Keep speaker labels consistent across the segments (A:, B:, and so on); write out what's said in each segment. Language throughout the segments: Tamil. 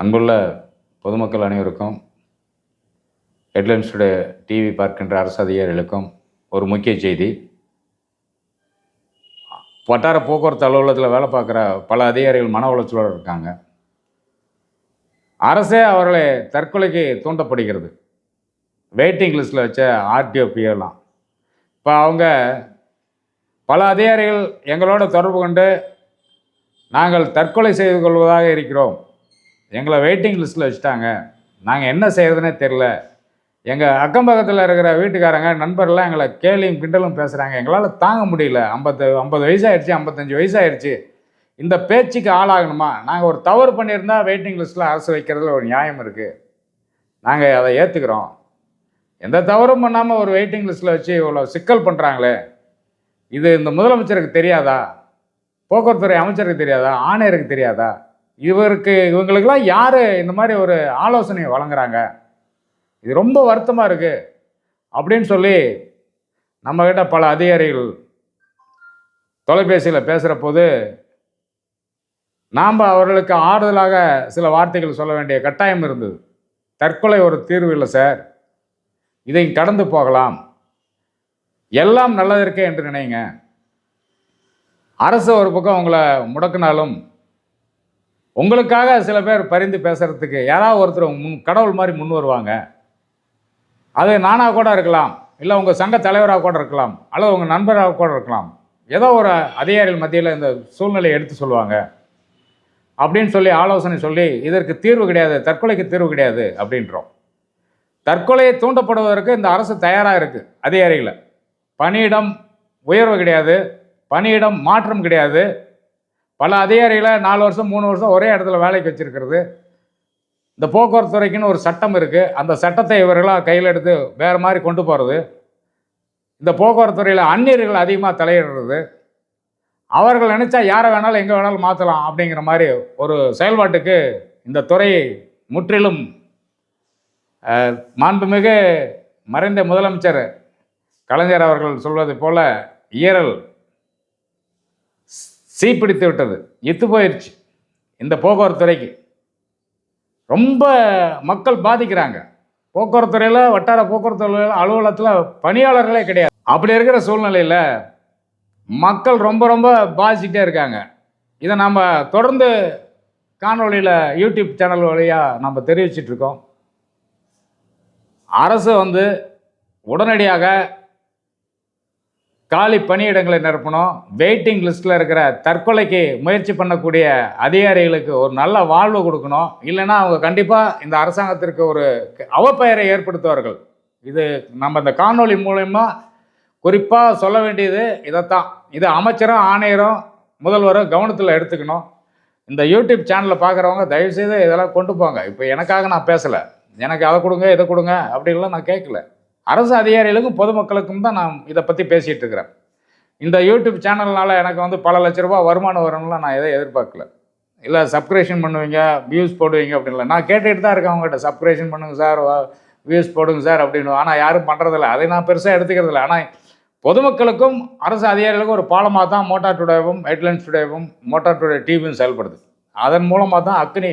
A: அன்புள்ள பொதுமக்கள் அனைவருக்கும் ஹெட்லைன்ஸுடைய டிவி பார்க்கின்ற அரசு அதிகாரிகளுக்கும் ஒரு முக்கிய செய்தி. வட்டார போக்குவரத்து அலுவலகத்தில் வேலை பார்க்குற பல அதிகாரிகள் மன உளைச்சலோடு இருக்காங்க. அரசே அவர்களை தற்கொலைக்கு தூண்டப்படுகிறது. வெயிட்டிங் லிஸ்ட்டில் வச்ச ஆர்டிஓபியெல்லாம் இப்போ அவங்க பல அதிகாரிகள் எங்களோட தொடர்பு கொண்டு நாங்கள் தற்கொலை செய்து கொள்வதாக இருக்கிறோம். எங்களை வெயிட்டிங் லிஸ்ட்டில் வச்சுட்டாங்க. நாங்கள் என்ன செய்கிறதுனே தெரில எங்கள் அக்கம் பக்கத்தில் இருக்கிற வீட்டுக்காரங்க நண்பர்லாம் எங்களை கேலியும் கிண்டலும் பேசுகிறாங்க எங்களால் தாங்க முடியல. ஐம்பத்து ஐம்பது வயசாகிடுச்சு ஐம்பத்தஞ்சு வயசாகிடுச்சு இந்த பேச்சுக்கு ஆளாகணுமா? நாங்கள் ஒரு தவறு பண்ணியிருந்தால் வெயிட்டிங் லிஸ்ட்டில் அரசு வைக்கிறதுல ஒரு நியாயம் இருக்குது நாங்கள் அதை ஏற்றுக்கிறோம் எந்த தவறும் பண்ணாமல் ஒரு வெயிட்டிங் லிஸ்ட்டில் வச்சு இவ்வளோ சிக்கல் பண்ணுறாங்களே இது இந்த முதலமைச்சருக்கு தெரியாதா? போக்குவரத்துறை அமைச்சருக்கு தெரியாதா? ஆணையருக்கு தெரியாதா? இவருக்கு இவங்களுக்கெல்லாம் யார் இந்த மாதிரி ஒரு ஆலோசனையை வழங்குறாங்க? இது ரொம்ப வருத்தமாக இருக்குது அப்படின்னு சொல்லி நம்மக்கிட்ட பல அதிகாரிகள் தொலைபேசியில் பேசுகிற போது நாம் அவர்களுக்கு ஆறுதலாக சில வார்த்தைகள் சொல்ல வேண்டிய கட்டாயம் இருந்தது. தற்கொலை ஒரு தீர்வு இல்லை சார். இதை கடந்து போகலாம். எல்லாம் நல்லதற்கே என்று நினைங்க. அரசு ஒரு பக்கம் உங்களை முடக்கினாலும் உங்களுக்காக சில பேர் பரிந்து பேசுறதுக்கு யாராவது ஒருத்தர் முன் கடவுள் மாதிரி முன் வருவாங்க. அது நானாக கூட இருக்கலாம் இல்லை உங்கள் சங்க தலைவராக கூட இருக்கலாம் அல்லது உங்கள் நண்பராக கூட இருக்கலாம். ஏதோ ஒரு அதிகாரிகள் மத்தியில் இந்த சூழ்நிலையை எடுத்து சொல்லுவாங்க. அப்படின்னு சொல்லி ஆலோசனை சொல்லி இதற்கு தீர்வு கிடையாது தற்கொலைக்கு தீர்வு கிடையாது அப்படின்றோம். தற்கொலையை தூண்டப்படுவதற்கு இந்த அரசு தயாராக இருக்குது அதிகாரிகளை. பணியிடம் உயர்வு கிடையாது பணியிடம் மாற்றம் கிடையாது பல அதிகாரிகளை நாலு வருஷம் மூணு வருஷம் ஒரே இடத்துல வேலைக்கு வச்சிருக்கிறது. இந்த போக்குவரத்து துறைக்குன்னு ஒரு சட்டம் இருக்குது அந்த சட்டத்தை இவர்களாக கையில் எடுத்து வேறு மாதிரி கொண்டு போகிறது இந்த போக்குவரத்து துறையில் அந்நியர்கள் அதிகமாக தலையிடுறது. அவர்கள் நினச்சா யாரை வேணாலும் எங்கே வேணாலும் மாற்றலாம் அப்படிங்கிற மாதிரி ஒரு செயல்பாட்டுக்கு இந்த துறை முற்றிலும் மாண்புமிகு மறைந்த முதலமைச்சர் கலைஞர் அவர்கள் சொல்வது போல இயறல் சீப்பிடித்து விட்டது. எத்து போயிடுச்சு இந்த போக்குவரத்து துறைக்கு. ரொம்ப மக்கள் பாதிக்கிறாங்க. போக்குவரத்துறையில் வட்டார போக்குவரத்து அலுவலகத்தில் பணியாளர்களே கிடையாது. அப்படி இருக்கிற சூழ்நிலையில் மக்கள் ரொம்ப ரொம்ப பாதிச்சுட்டே இருக்காங்க. இதை நம்ம தொடர்ந்து காணொலியில் யூடியூப் சேனல் வழியாக நம்ம தெரிவிச்சிட்டு இருக்கோம். அரசு வந்து உடனடியாக காலி பணியிடங்களை நிரப்பணும். வெயிட்டிங் லிஸ்ட்டில் இருக்கிற தற்கொலைக்கு முயற்சி பண்ணக்கூடிய அதிகாரிகளுக்கு ஒரு நல்ல வாழ்வு கொடுக்கணும். இல்லைன்னா அவங்க கண்டிப்பாக இந்த அரசாங்கத்திற்கு ஒரு அவப்பெயரை ஏற்படுத்துவார்கள். இது நம்ம இந்த காணொலி மூலயமா குறிப்பாக சொல்ல வேண்டியது இதைத்தான். இது அமைச்சரும் ஆணையரும் முதல்வரும் கவனத்தில் எடுத்துக்கணும். இந்த யூடியூப் சேனலை பார்க்குறவங்க தயவுசெய்து இதெல்லாம் கொண்டு போங்க. இப்போ எனக்காக நான் பேசலை. எனக்கு அதை கொடுங்க இதை கொடுங்க அப்படின்லாம் நான் கேட்கல. அரசு அதிகாரிகளுக்கும் பொதுமக்களுக்கும் தான் நான் இதை பற்றி பேசிகிட்டு இருக்கிறேன். இந்த யூடியூப் சேனல்னால் எனக்கு வந்து பல லட்ச ரூபா வருமானம் வரும்லாம் நான் எதை எதிர்பார்க்கல. இல்லை சப்ஸ்கிரேஷன் பண்ணுவீங்க வியூஸ் போடுவீங்க அப்படின்ல நான் கேட்டுகிட்டு தான் இருக்கேன் அவங்ககிட்ட சப்ஸ்கிரேஷன் பண்ணுங்க சார் வியூஸ் போடுங்க சார் அப்படின்னு. ஆனால் யாரும் பண்ணுறதில்ல அதை நான் பெருசாக எடுத்துக்கிறதில்ல. ஆனால் பொதுமக்களுக்கும் அரசு அதிகாரிகளுக்கும் ஒரு பாலமாக தான் மோட்டார் டுடேவும் ஹெட்லைன்ஸ் டுடேவும் மோட்டார் டுடே டிவியும் செயல்படுது. அதன் மூலமாக தான் அக்னி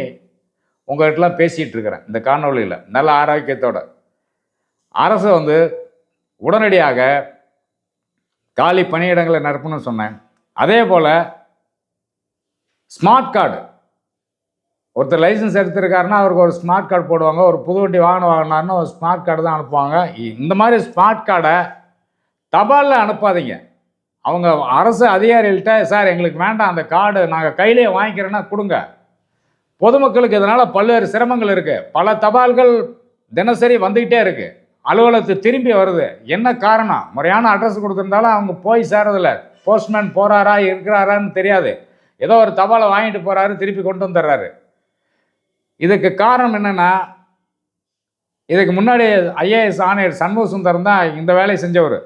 A: உங்கள்கிட்டலாம் பேசிகிட்டு இருக்கிறேன். இந்த காணொளியில். நல்ல ஆரோக்கியத்தோட. அரசு வந்து உடனடியாக காலி பணியிடங்களை நிரப்பணும்னு சொன்னேன். அதே போல் ஸ்மார்ட் கார்டு ஒருத்தர் லைசன்ஸ் எடுத்திருக்காருன்னா அவருக்கு ஒரு ஸ்மார்ட் கார்டு போடுவாங்க. ஒரு புது வண்டி வாகனம் வாங்கினாருன்னு ஒரு ஸ்மார்ட் கார்டு தான் அனுப்புவாங்க. இந்த மாதிரி ஸ்மார்ட் கார்டை தபாலில் அனுப்பாதீங்க. அவங்க அரசு அதிகாரிகள்கிட்ட சார் எங்களுக்கு வேண்டாம். அந்த கார்டு நாங்கள் கையிலே வாங்கிக்கிறேன்னா கொடுங்க. பொதுமக்களுக்கு இதனால் பல்வேறு சிரமங்கள் இருக்குது பல தபால்கள் தினசரி வந்துக்கிட்டே இருக்குது அலுவலகத்துக்கு திரும்பி வருது. என்ன காரணம்? முறையான அட்ரஸ் கொடுத்துருந்தாலும் அவங்க போய் சேரதில்ல. போஸ்ட்மேன் போகிறாரா இருக்கிறாரான்னு தெரியாது. ஏதோ ஒரு தபாலை வாங்கிட்டு போகிறாரு திருப்பி கொண்டு வந்துடுறாரு. இதுக்கு காரணம் என்னென்னா இதுக்கு முன்னாடி ஐஏஎஸ் ஆணையர் சண்முக சுந்தரம் தான் இந்த வேலையை செஞ்சவர்.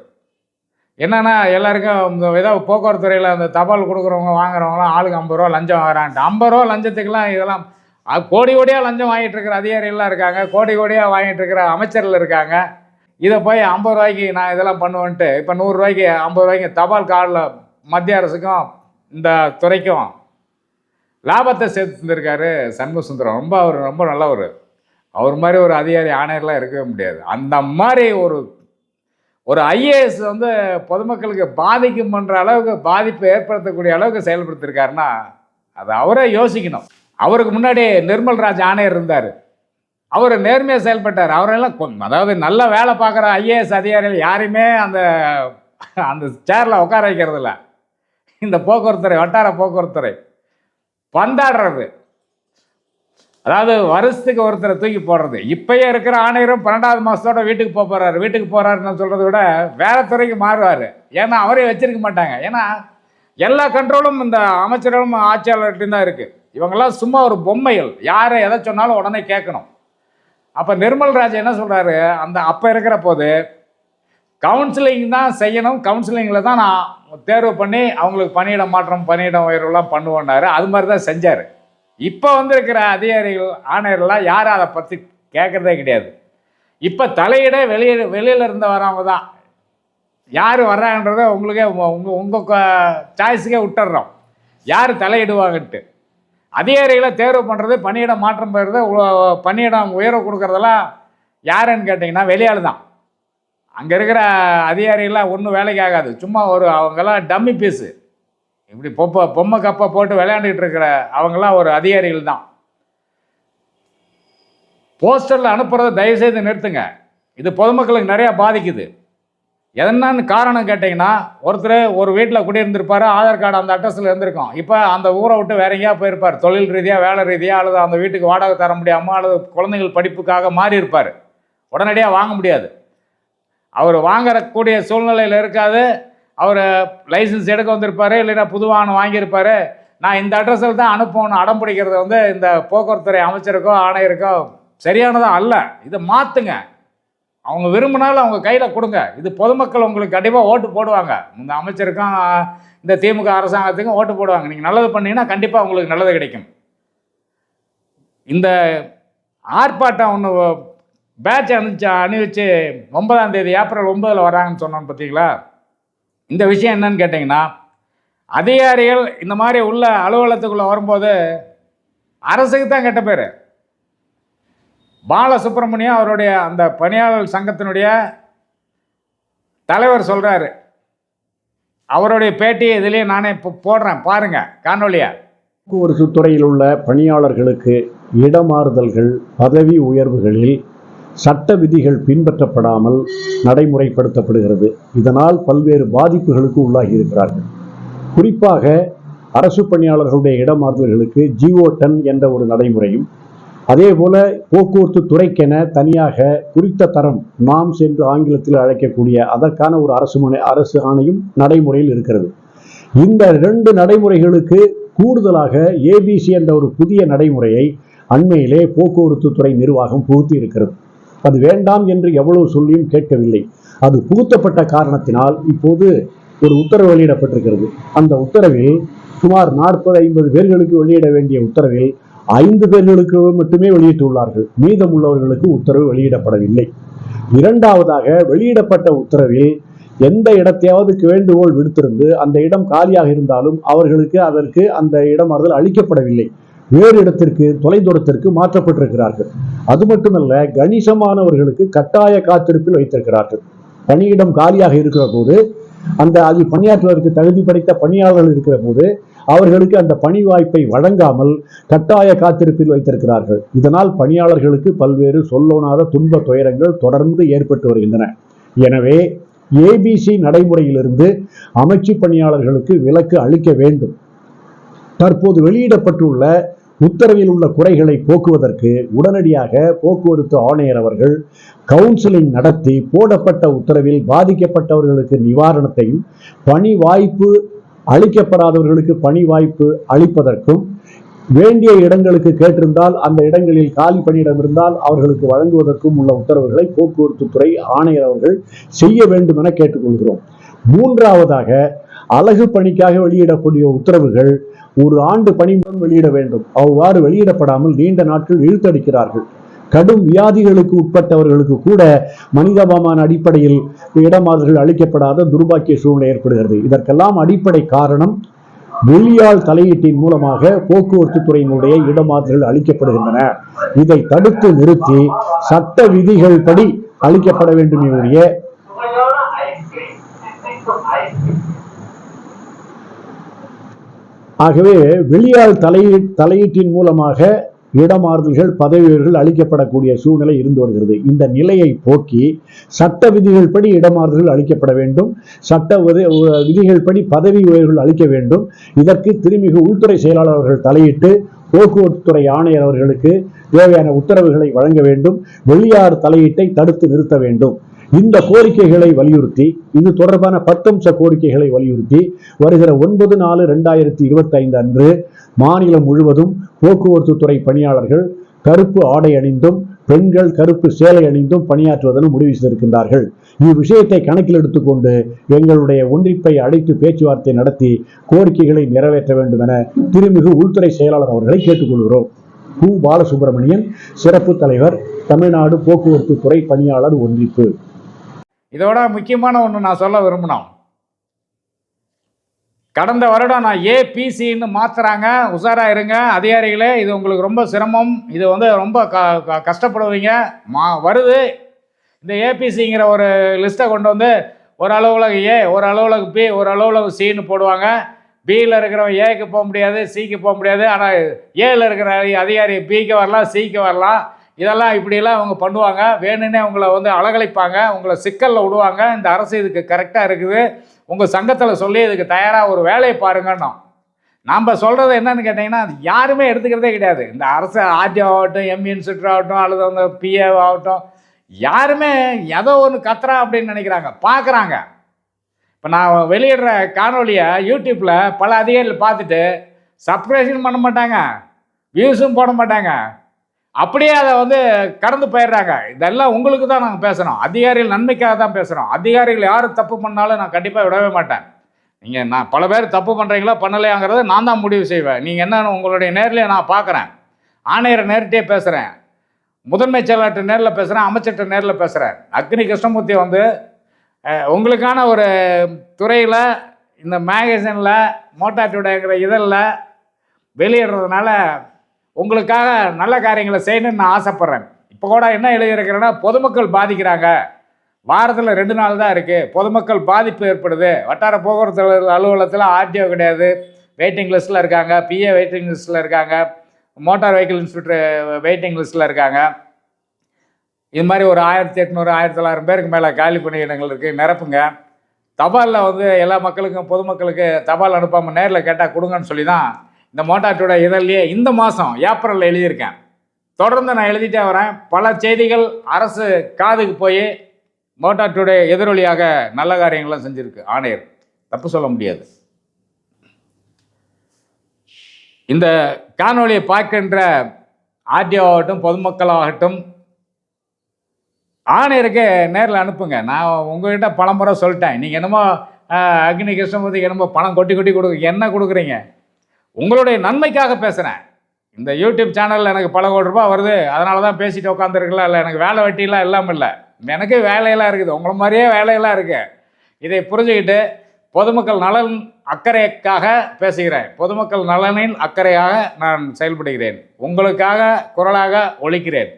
A: என்னென்னா எல்லாருக்கும் இந்த ஏதோ போக்குவரத்து துறையில் அந்த தபால் கொடுக்குறவங்க வாங்குறவங்களாம் ஆளுக்கு ஐம்பது ரூபா லஞ்சம் வாங்குறான்ட்டு. ஐம்பது ரூபா லஞ்சத்துக்கெல்லாம் இதெல்லாம் கோடி கோடியாக லஞ்சம் வாங்கிட்டு இருக்கிற அதிகாரிகள்லாம் இருக்காங்க. கோடி கோடியாக வாங்கிட்டு இருக்கிற அமைச்சர்கள் இருக்காங்க. இதை போய் ஐம்பது ரூபாய்க்கு நான் இதெல்லாம் பண்ணுவேன்ட்டு இப்போ நூறுரூவாய்க்கு ஐம்பது ரூபாய்க்கு தபால் கார்டில் மத்திய அரசுக்கும் இந்த துறைக்கும் லாபத்தை சேர்த்துருக்காரு சண்முக சுந்தரம் ரொம்ப அவர் ரொம்ப நல்லவர். அவர் மாதிரி ஒரு அதிகாரி ஆணையர்லாம் இருக்கவே முடியாது. அந்த மாதிரி ஒரு ஒரு ஐஏஎஸ் வந்து பொதுமக்களுக்கு பாதிக்கும் பண்ணுற அளவுக்கு பாதிப்பை ஏற்படுத்தக்கூடிய அளவுக்கு செயல்படுத்திருக்காருன்னா அது அவரே யோசிக்கணும். அவருக்கு முன்னாடி நிர்மல் ராஜ் ஆணையர் இருந்தார். அவர் நேர்மையாக செயல்பட்டார். அவரெல்லாம் கொ- அதாவது நல்ல வேலை பார்க்குற ஐஏஎஸ் அதிகாரிகள் யாரையுமே அந்த அந்த சேரில் உட்கார வைக்கிறதில்ல. இந்த போக்குவரத்துறை வட்டார போக்குவரத்துறை. பந்தாடுறது. அதாவது வருஷத்துக்கு ஒருத்தரை தூக்கி போடுறது. இப்பயே இருக்கிற ஆணையரும் பன்னெண்டாவது மாதத்தோட வீட்டுக்கு போக போகிறாரு வீட்டுக்கு போகிறாருன்னு சொல்கிறத விட வேலை துறைக்கு மாறுவார். ஏன்னா அவரே வச்சிருக்க மாட்டாங்க. ஏன்னா எல்லா கண்ட்ரோலும் இந்த அமைச்சர்களும் ஆட்சியாளர்கிட்டையும் தான் இருக்குது இவங்கெல்லாம் சும்மா ஒரு பொம்மைகள். யாரை எதை சொன்னாலும் உடனே கேட்கணும். அப்போ நிர்மல் ராஜ் என்ன சொல்கிறாரு அந்த அப்போ இருக்கிற போது கவுன்சிலிங் தான் செய்யணும். கவுன்சிலிங்கில் தான் நான் தேர்வு பண்ணி அவங்களுக்கு பணியிட மாற்றம் பணியிட உயர்வுலாம் பண்ணுவோன்னாரு அது மாதிரி தான் செஞ்சார். இப்போ வந்திருக்கிற அதிகாரிகள் ஆணையர்கள்லாம் யாரும் அதை பற்றி கேட்குறதே கிடையாது. இப்போ தலையிட வெளியே வெளியில் இருந்து வரவங்க தான். யார் வர்றாங்கன்றதை உங்களுக்கே உங்கள் உங்கள் சாய்ஸுக்கே விட்டுடுறோம் யார் தலையிடுவாங்கன்ட்டு. அதிகாரிகளை தேர்வு பண்ணுறது பணியிட மாற்றம் பெறுறது பணியிடம் உயர்வு கொடுக்குறதெல்லாம் யாருன்னு கேட்டிங்கன்னா வெளியாள் தான். அங்கே இருக்கிற அதிகாரிகள்லாம் ஒன்றும் வேலைக்கு ஆகாது. சும்மா ஒரு அவங்கெல்லாம் டம்மி பீஸு. இப்படி பொப்பை பொம்மை கப்பை போட்டு விளையாண்டுட்டு இருக்கிற அவங்கெல்லாம் ஒரு அதிகாரிகள் தான். போஸ்டரில் அனுப்புகிறத தயவுசெய்து நிறுத்துங்க. இது பொதுமக்களுக்கு நிறையா பாதிக்குது. என்னன்னு காரணம் கேட்டிங்கன்னா ஒருத்தர் ஒரு வீட்டில் குடியிருந்திருப்பார் ஆதார் கார்டு அந்த அட்ரஸில் இருந்திருக்கும். இப்போ அந்த ஊரை விட்டு வேற எங்கேயா போயிருப்பார். தொழில் ரீதியாக வேலை ரீதியாக அல்லது அந்த வீட்டுக்கு வாடகை தர முடியாமல் அல்லது குழந்தைகள் படிப்புக்காக மாறி இருப்பார். உடனடியாக வாங்க முடியாது. அவர் வாங்கக்கூடிய சூழ்நிலையில் இருக்காது. அவர் லைசன்ஸ் எடுக்க வந்திருப்பாரு இல்லைன்னா புது வாகனம் வாங்கியிருப்பாரு. நான் இந்த அட்ரஸில் தான் அனுப்பணும். அடம் பிடிக்கிறது வந்து இந்த போக்குவரத்துறை அமைச்சருக்கோ ஆணையருக்கோ சரியானதாக அல்ல. இதை மாற்றுங்க அவங்க விரும்பினாலும் அவங்க கையில் கொடுங்க. இது பொதுமக்கள் உங்களுக்கு கண்டிப்பாக ஓட்டு போடுவாங்க. இந்த அமைச்சருக்கும் இந்த திமுக அரசாங்கத்துக்கும் ஓட்டு போடுவாங்க. நீங்கள் நல்லது பண்ணீங்கன்னா கண்டிப்பாக உங்களுக்கு நல்லது கிடைக்கும். இந்த ஆர்ப்பாட்டம் ஒன்று பேட்ச் அணிச்சு அணிவிச்சு ஒன்பதாம் தேதி ஏப்ரல் ஒன்பதில் வராங்கன்னு சொன்னோம் பார்த்தீங்களா இந்த விஷயம் என்னன்னு கேட்டிங்கன்னா அதிகாரிகள் இந்த மாதிரி உள்ள அலுவலகத்துக்குள்ளே வரும்போது அரசுக்கு தான் கெட்ட பேர். பாலசுப்ரமணியம் அவருடைய அந்த பணியாளர் சங்கத்தினுடைய தலைவர் சொல்கிறாரு அவருடைய பேட்டியை இதிலே நானே இப்போ போடுறேன் பாருங்கள் காணொலியா
B: போக்குவரத்து துறையில் உள்ள பணியாளர்களுக்கு இடமாறுதல்கள் பதவி உயர்வுகளில் சட்ட விதிகள் பின்பற்றப்படாமல் நடைமுறைப்படுத்தப்படுகிறது. இதனால் பல்வேறு பாதிப்புகளுக்கு உள்ளாகி இருக்கிறார்கள். குறிப்பாக அரசு பணியாளர்களுடைய இடமாறுதல்களுக்கு ஜிஓ டென் என்ற ஒரு நடைமுறையும் அதே போல போக்குவரத்து துறைக்கென தனியாக குறித்த தரம் நாம்ஸ் என்று ஆங்கிலத்தில் அழைக்கக்கூடிய அதற்கான ஒரு அரசு அரசு ஆணையும் நடைமுறையில் இருக்கிறது. இந்த ரெண்டு நடைமுறைகளுக்கு கூடுதலாக ஏபிசி என்ற ஒரு புதிய நடைமுறையை அண்மையிலே போக்குவரத்து துறை நிர்வாகம் புகுத்தி இருக்கிறது. அது வேண்டாம் என்று எவ்வளவு சொல்லியும் கேட்கவில்லை. அது புகுத்தப்பட்ட காரணத்தினால் இப்போது ஒரு உத்தரவு வெளியிடப்பட்டிருக்கிறது. அந்த உத்தரவில் சுமார் நாற்பது ஐம்பது பேர்களுக்கு வெளியிட வேண்டிய உத்தரவில் ஐந்து பேர்களுக்கு மட்டுமே வெளியிட்டுள்ளார்கள். மீதமுள்ளவர்களுக்கு உத்தரவு வெளியிடப்படவில்லை. இரண்டாவதாக வெளியிடப்பட்ட உத்தரவில் எந்த இடத்தையாவது வேண்டுகோள் விடுத்திருந்து அந்த இடம் காலியாக இருந்தாலும் அவர்களுக்கு அதற்கு அந்த இடம் அறுதல் அளிக்கப்படவில்லை. வேறு இடத்திற்கு தொலைதூரத்திற்கு மாற்றப்பட்டிருக்கிறார்கள். அது மட்டுமல்ல கணிசமானவர்களுக்கு கட்டாய காத்திருப்பில் வைத்திருக்கிறார்கள். பணியிடம் காலியாக இருக்கிற போது அந்த அதில் பணியாற்றுவதற்கு தகுதி படைத்த பணியாளர்கள் இருக்கிற போது அவர்களுக்கு அந்த பணி வாய்ப்பை வழங்காமல் கட்டாய காத்திருப்பில் வைத்திருக்கிறார்கள். இதனால் பணியாளர்களுக்கு பல்வேறு சொல்லோனாத துன்ப துயரங்கள் தொடர்ந்து ஏற்பட்டு வருகின்றன. எனவே ஏபிசி நடைமுறையிலிருந்து அமைச்சு பணியாளர்களுக்கு விலக்கு அளிக்க வேண்டும். தற்போது வெளியிடப்பட்டுள்ள உத்தரவில் உள்ள குறைகளை போக்குவதற்கு உடனடியாக போக்குவரத்து ஆணையர் அவர்கள் கவுன்சிலிங் நடத்தி போடப்பட்ட உத்தரவில் பாதிக்கப்பட்டவர்களுக்கு நிவாரணத்தையும் பணி வாய்ப்பு அளிக்கப்படாதவர்களுக்கு பணி வாய்ப்பு அளிப்பதற்கும் வேண்டிய இடங்களுக்கு கேட்டிருந்தால் அந்த இடங்களில் காலி பணியிடம் இருந்தால் அவர்களுக்கு வழங்குவதற்கும் உள்ள உத்தரவுகளை போக்குவரத்து துறை ஆணையர் அவர்கள் செய்ய வேண்டும் என கேட்டுக்கொள்கிறோம். மூன்றாவதாக அழகு பணிக்காக வெளியிடக்கூடிய உத்தரவுகள் ஒரு ஆண்டு பணி மூலம் வெளியிட வேண்டும். அவ்வாறு வெளியிடப்படாமல் நீண்ட நாட்கள் இழுத்தடிக்கிறார்கள். கடும் வியாதிகளுக்கு உட்பட்டவர்களுக்கு கூட மனிதாபமான அடிப்படையில் இடமாறுதல்கள் அளிக்கப்படாத துர்பாக்கிய சூழ்நிலை ஏற்படுகிறது. இதற்கெல்லாம் அடிப்படை காரணம் வெளியால் தலையீட்டின் மூலமாக போக்குவரத்து துறையினுடைய இடமாறுதல்கள் அளிக்கப்படுகின்றன. இதை தடுத்து நிறுத்தி சட்ட விதிகள் படி அளிக்கப்பட வேண்டும் ஒழிய ஆகவே வெளியால் தலையீ தலையீட்டின் மூலமாக இடமாறுதல்கள் பதவி உயர்வுகள் அளிக்கப்படக்கூடிய சூழ்நிலை இருந்து வருகிறது. இந்த நிலையை போக்கி சட்ட விதிகள் படி இடமாறுதல்கள் அளிக்கப்பட வேண்டும். சட்ட விதிகள் படி பதவி உயர்வுகள் அளிக்க வேண்டும். இதற்கு திருமிகு உள்துறை செயலாளர் அவர்கள் தலையிட்டு போக்குவரத்துறை ஆணையர் அவர்களுக்கு தேவையான உத்தரவுகளை வழங்க வேண்டும். வெளியார் தலையீட்டை தடுத்து நிறுத்த வேண்டும். இந்த கோரிக்கைகளை வலியுறுத்தி இது தொடர்பான பத்தம்ச கோரிக்கைகளை வலியுறுத்தி வருகிற ஒன்பது நாலு ரெண்டாயிரத்தி இருபத்தி ஐந்து அன்று மாநிலம் முழுவதும் போக்குவரத்து துறை பணியாளர்கள் கருப்பு ஆடை அணிந்தும் பெண்கள் கருப்பு சேலை அணிந்தும் பணியாற்றுவதென முடிவு செய்திருக்கின்றார்கள். இவ்விஷயத்தை கணக்கில் எடுத்துக்கொண்டு எங்களுடைய ஒன்றிப்பை அழைத்து பேச்சுவார்த்தை நடத்தி கோரிக்கைகளை நிறைவேற்ற வேண்டும் என திருமிகு உள்துறை செயலாளர் அவர்களை கேட்டுக்கொள்கிறோம். கு. பாலசுப்ரமணியன் சிறப்பு தலைவர் தமிழ்நாடு போக்குவரத்து துறை பணியாளர் ஒன்றிப்பு.
A: இதோட முக்கியமான ஒன்று நான் சொல்ல விரும்பினோம் கடந்த வருடம் நான் ஏபிசின்னு மாத்துறாங்க. உஷாராக இருங்க. அதிகாரிகளே இது உங்களுக்கு ரொம்ப சிரமம். இது வந்து ரொம்ப க க- கஷ்டப்படுவீங்க. மா வருது. இந்த ஏபிசிங்கிற ஒரு லிஸ்ட்டை கொண்டு வந்து ஒரு அலுவலக ஏ ஒரு அலுவலக பி ஒரு அலுவலக சின்னு போடுவாங்க. பியில் இருக்கிறவன் ஏக்கு போக முடியாது சிக்கு போக முடியாது. ஆனால் ஏல இருக்கிற அதிகாரி பிக்கு வரலாம் சிக்கு வரலாம். இதெல்லாம் இப்படியெல்லாம் அவங்க பண்ணுவாங்க. வேணும்னே உங்களை வந்து அலகழிப்பாங்க. உங்களை சிக்கலில் விடுவாங்க. இந்த அரசு இதுக்கு கரெக்டாக இருக்குது. உங்கள் சங்கத்தில் சொல்லி இதுக்கு தயாராக ஒரு வேலையை பாருங்கன்னோம் நாம் சொல்கிறது என்னன்னு கேட்டிங்கன்னா அது யாருமே எடுத்துக்கிறதே கிடையாது. இந்த அரசு ஆர்டிஓ ஆகட்டும் எம்இ இன்ஸ்டியூட் ஆகட்டும் அல்லது அந்த பிஏ ஆகட்டும் யாருமே ஏதோ ஒன்று கத்துறா அப்படின்னு நினைக்கிறாங்க. பார்க்குறாங்க இப்போ நான் வெளியிடுற காணொலியை யூடியூப்பில் பல அதிகாரிகள் பார்த்துட்டு சப்ஸ்கிரைஷன் பண்ண மாட்டாங்க. வியூஸும் போட மாட்டாங்க. அப்படியே அதை வந்து கடந்து போயிடுறாங்க. இதெல்லாம் உங்களுக்கு தான் நாங்கள் பேசுகிறோம் அதிகாரிகள் நன்மைக்காக தான் பேசுகிறோம் அதிகாரிகள் யார் தப்பு பண்ணாலும் நான் கண்டிப்பாக விடவே மாட்டேன். நீங்கள் நான் பல பேர் தப்பு பண்ணுறீங்களா பண்ணலையாங்கிறத நான் தான் முடிவு செய்வேன். நீங்கள் என்னன்னு உங்களுடைய நேர்லேயே நான் பார்க்குறேன். ஆணையரை நேர்கிட்டே பேசுகிறேன் முதன்மை செயலாளர்கிட்ட நேரில் பேசுகிறேன் அமைச்சர்கிட்ட நேரில் பேசுகிறேன் அக்னி கிருஷ்ணமூர்த்தி வந்து உங்களுக்கான ஒரு துறையில் இந்த மேகசினில் மோட்டார் டுடேங்கிற இதழில் வெளியிடுறதுனால உங்களுக்காக நல்ல காரியங்களை செய்யணும்னு நான் ஆசைப்பட்றேன். இப்போ கூட என்ன எழுதியிருக்கிறேன்னா பொதுமக்கள் பாதிக்கிறாங்க. வாரத்தில் ரெண்டு நாள் தான் இருக்குது பொதுமக்கள் பாதிப்பு ஏற்படுது. வட்டார போக்குவரத்து அலுவலகத்தில் ஆர்டிஓ கிடையாது. வெயிட்டிங் லிஸ்ட்டில் இருக்காங்க. பிஏ வெயிட்டிங் லிஸ்ட்டில் இருக்காங்க. மோட்டார் வெஹிக்கிள் இன்ஸ்பெக்டர் வெயிட்டிங் லிஸ்ட்டில் இருக்காங்க. இது மாதிரி ஒரு ஆயிரத்தி எட்நூறு ஆயிரத்தி தொள்ளாயிரம் பேருக்கு மேலே காலி பணியிடங்கள் இருக்குது நிரப்புங்க. தபாலில் வந்து எல்லா மக்களுக்கும் பொதுமக்களுக்கு தபால் அனுப்பாமல் நேரில் கேட்டால் கொடுங்கன்னு சொல்லி தான் இந்த மோட்டாட்டோட இதழ்லையே இந்த மாதம் ஏப்ரலில் எழுதியிருக்கேன். தொடர்ந்து நான் எழுதிட்டே வரேன். பல செய்திகள் அரசு காதுக்கு போய் மோட்டாட்டோட எதிரொலியாக நல்ல காரியங்கள்லாம் செஞ்சுருக்கு. ஆணையர் தப்பு சொல்ல முடியாது. இந்த காணொலியை பார்க்கின்ற ஆர்டிஓ ஆகட்டும் பொதுமக்களாகட்டும் ஆணையருக்கு நேரில் அனுப்புங்க. நான் உங்ககிட்ட பலமுறை சொல்லிட்டேன். நீங்கள் என்னமோ அக்னி கிருஷ்ணமூர்த்திக்கு என்னமோ பணம் கொட்டி கொட்டி கொடுக்க என்ன கொடுக்குறீங்க? உங்களுடைய நன்மைக்காக பேசுகிறேன் இந்த யூடியூப் சேனலில் எனக்கு பல கோடி ரூபாய் வருது. அதனால தான் பேசிட்டு உட்காந்துருக்கலாம் இல்லை எனக்கு வேலை வெட்டிலாம் இல்லாமல் இல்லை. எனக்கு வேலையெல்லாம் இருக்குது. உங்களை மாதிரியே வேலையெல்லாம் இருக்குது இதை புரிஞ்சுக்கிட்டு பொதுமக்கள் நலன் அக்கறைக்காக பேசுகிறேன். பொதுமக்கள் நலனின் அக்கறையாக நான் செயல்படுகிறேன். உங்களுக்காக குரலாக ஒழிக்கிறேன்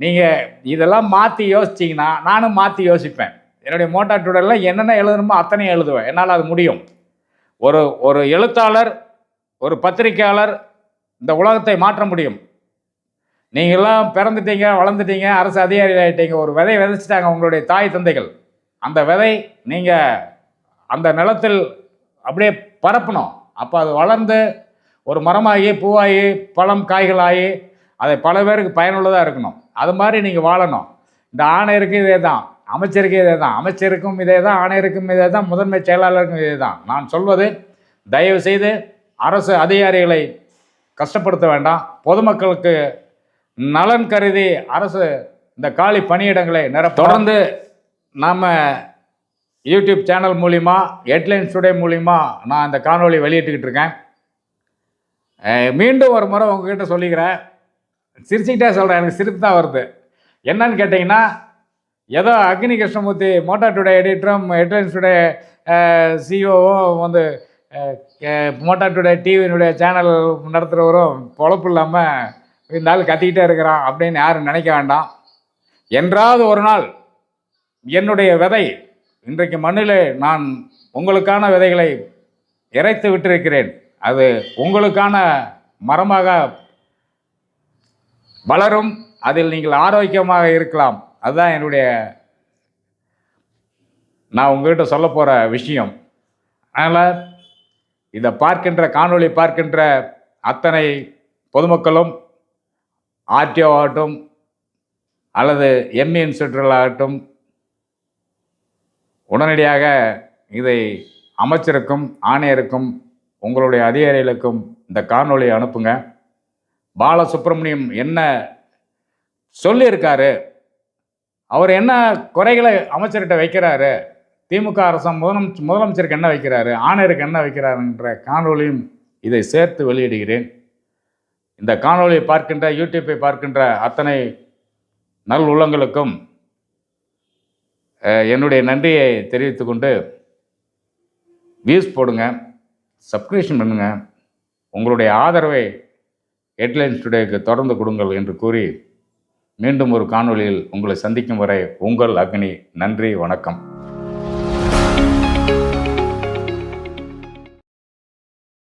A: நீங்கள் இதெல்லாம் மாற்றி யோசிச்சிங்கன்னா நானும் மாற்றி யோசிப்பேன். என்னுடைய மோட்டார் டுடலில் என்னென்ன எழுதணுமோ அத்தனையும் எழுதுவேன். என்னால் அது முடியும். ஒரு ஒரு எழுத்தாளர் ஒரு பத்திரிக்கையாளர் இந்த உலகத்தை மாற்ற முடியும். நீங்கள்லாம் பிறந்துட்டீங்க வளர்ந்துட்டீங்க அரசு அதிகாரி ஆகிட்டீங்க ஒரு விதை விதைச்சிட்டாங்க உங்களுடைய தாய் தந்தைகள். அந்த விதை நீங்கள் அந்த நிலத்தில் அப்படியே பரப்பணும். அப்போ அது வளர்ந்து ஒரு மரமாகி பூவாகி பழம் காய்களாகி அதை பல பேருக்கு பயனுள்ளதாக இருக்கணும். அது மாதிரி நீங்கள் வாழணும். இந்த ஆணையருக்கு இதே தான் அமைச்சருக்கு இதே தான் அமைச்சருக்கும் இதே தான் ஆணையருக்கும் இதே தான் முதன்மை செயலாளருக்கும் இதே தான். நான் சொல்வது தயவு செய்து அரசு அதிகாரிகளை கஷ்டப்படுத்த வேண்டாம். பொதுமக்களுக்கு நலன் கருதி அரசு இந்த காலி பணியிடங்களை நிரப்ப தொடர்ந்து நாம் யூடியூப் சேனல் மூலிமா ஹெட்லைன்ஸ் டுடே மூலிமா நான் இந்த காணொலி வெளியிட்டுக்கிட்டு இருக்கேன். மீண்டும் ஒரு முறை உங்ககிட்ட சொல்லிக்கிறேன். சிரிச்சுக்கிட்டே சொல்கிறேன் எனக்கு சிரிப்பு தான் வருது. என்னன்னு கேட்டிங்கன்னா ஏதோ அக்னி கிருஷ்ணமூர்த்தி மோட்டார் டுடே எடிட்டரும் ஹெட்லைன்ஸ் டுடே சிஓவும் வந்து மோட்டாட்டுடைய டிவியினுடைய சேனல் நடத்துகிறவரும் பொழப்பு இல்லாமல் இந்த ஆள் கத்திக்கிட்டே இருக்கிறான் அப்படின்னு யாரும் நினைக்க வேண்டாம். என்றாவது ஒரு நாள் என்னுடைய விதை இன்றைக்கு மண்ணில் நான் உங்களுக்கான விதைகளை இறைத்து விட்டிருக்கிறேன். அது உங்களுக்கான மரமாக வளரும் அதில் நீங்கள் ஆரோக்கியமாக இருக்கலாம். அதுதான் என்னுடைய நான் உங்கள்கிட்ட சொல்ல போகிற விஷயம். அதனால் இதை பார்க்கின்ற காணொளி பார்க்கின்ற அத்தனை பொதுமக்களும் ஆர்டிஓ ஆகட்டும் அல்லது எம்இ இன்ஸ்டியூட்டர்கள் ஆகட்டும் உடனடியாக இதை அமைச்சருக்கும் ஆணையருக்கும் உங்களுடைய அதிகாரிகளுக்கும் இந்த காணொலியை அனுப்புங்க. பாலசுப்ரமணியம் என்ன சொல்லியிருக்காரு அவர் என்ன குறைகளை அமைச்சர்கிட்ட வைக்கிறாரு திமுக அரசாங்கம் முதலமைச்சர் முதலமைச்சருக்கு என்ன வைக்கிறாரு? ஆணையருக்கு என்ன வைக்கிறாருன்ற காணொலியும் இதை சேர்த்து வெளியிடுகிறேன். இந்த காணொலியை பார்க்கின்ற யூடியூப்பை பார்க்கின்ற அத்தனை நல் உள்ளங்களுக்கும் என்னுடைய நன்றியை தெரிவித்துக்கொண்டு வியூஸ் போடுங்க சப்ஸ்கிரிப்ஷன் பண்ணுங்க. உங்களுடைய ஆதரவை ஹெட்லைன்ஸ் டுடேக்கு தொடர்ந்து கொடுங்கள் என்று கூறி மீண்டும் ஒரு காணொளியில் உங்களை சந்திக்கும் வரை உங்கள் அக்னி நன்றி வணக்கம்.